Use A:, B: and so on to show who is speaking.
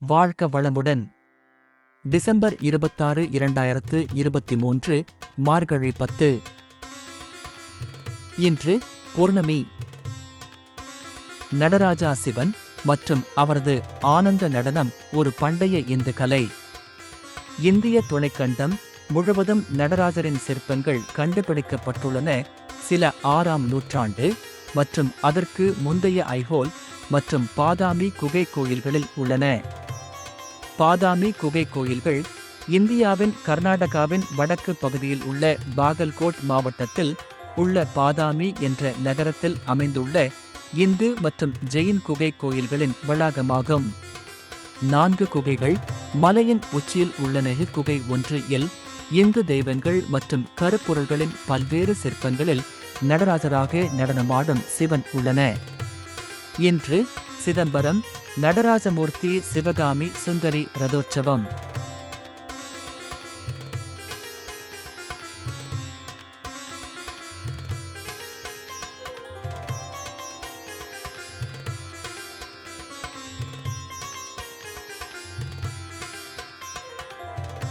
A: வாழ்க வளமுடன். டிசம்பர் இருபத்தாறு இரண்டாயிரத்து இருபத்தி மூன்று மார்கழி பத்து. இன்று பௌர்ணமி. நடராஜா சிவன் மற்றும் அவரது ஆனந்த நடனம் ஒரு பண்டைய இந்து கலை. இந்திய துணைக்கண்டம் முழுவதும் நடராஜரின் சிற்பங்கள் கண்டுபிடிக்கப்பட்டுள்ளன சில ஆறாம் நூற்றாண்டு மற்றும் அதற்கு முந்தைய ஐஹோல் மற்றும் பாதாமி குகை கோயில்களில் உள்ளன. பாதாமி குகை கோயில்கள் இந்தியாவின் கர்நாடகாவின் வடக்கு பகுதியில் உள்ள பாகல்கோட் மாவட்டத்தில் உள்ள பாதாமி என்ற நகரத்தில் அமைந்துள்ள இந்து மற்றும் ஜெயின் குகை கோயில்களின் வளாகமாகும். நான்கு குகைகள் மலையின் உச்சியில் உள்ள நெகு குகை ஒன்று எல். இந்து தெய்வங்கள் மற்றும் கருப்பொருள்களின் பல்வேறு சிற்பங்களில் நடராஜராக நடனமாடும் சிவன் உள்ளன. இன்று சிதம்பரம் நடராஜமூர்த்தி சிவகாமி சுந்தரி ரதோற்சவம்.